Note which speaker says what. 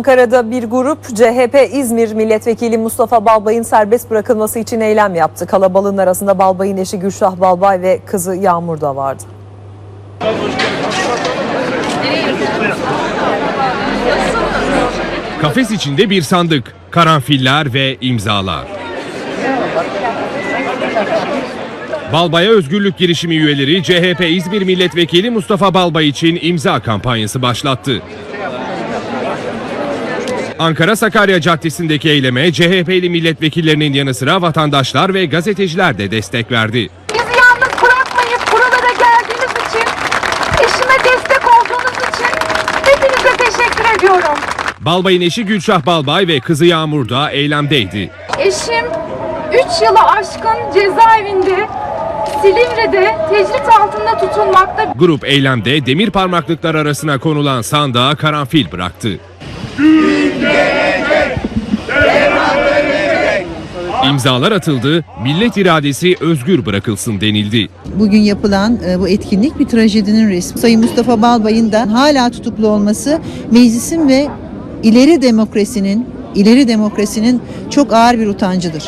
Speaker 1: Ankara'da bir grup CHP İzmir Milletvekili Mustafa Balbay'ın serbest bırakılması için eylem yaptı. Kalabalığın arasında Balbay'ın eşi Gülşah Balbay ve kızı Yağmur da vardı.
Speaker 2: Kafes içinde bir sandık, karanfiller ve imzalar. Balbay'a özgürlük girişimi üyeleri CHP İzmir Milletvekili Mustafa Balbay için imza kampanyası başlattı. Ankara Sakarya Caddesi'ndeki eyleme CHP'li milletvekillerinin yanı sıra vatandaşlar ve gazeteciler de destek verdi.
Speaker 3: Bizi yalnız bırakmayıp buralara geldiğiniz için, eşime destek olduğunuz için hepinize teşekkür ediyorum.
Speaker 2: Balbay'ın eşi Gülşah Balbay ve kızı Yağmur da eylemdeydi.
Speaker 3: Eşim 3 yılı aşkın cezaevinde Silivri'de tecrit altında tutulmakta.
Speaker 2: Grup eylemde demir parmaklıklar arasına konulan sandığa karanfil bıraktı. İmzalar atıldı, millet iradesi özgür bırakılsın denildi.
Speaker 4: Bugün yapılan e, bu etkinlik bir trajedinin resmi. Sayın Mustafa Balbay'ın da hala tutuklu olması meclisin ve ileri demokrasinin ileri demokrasinin çok ağır bir utancıdır.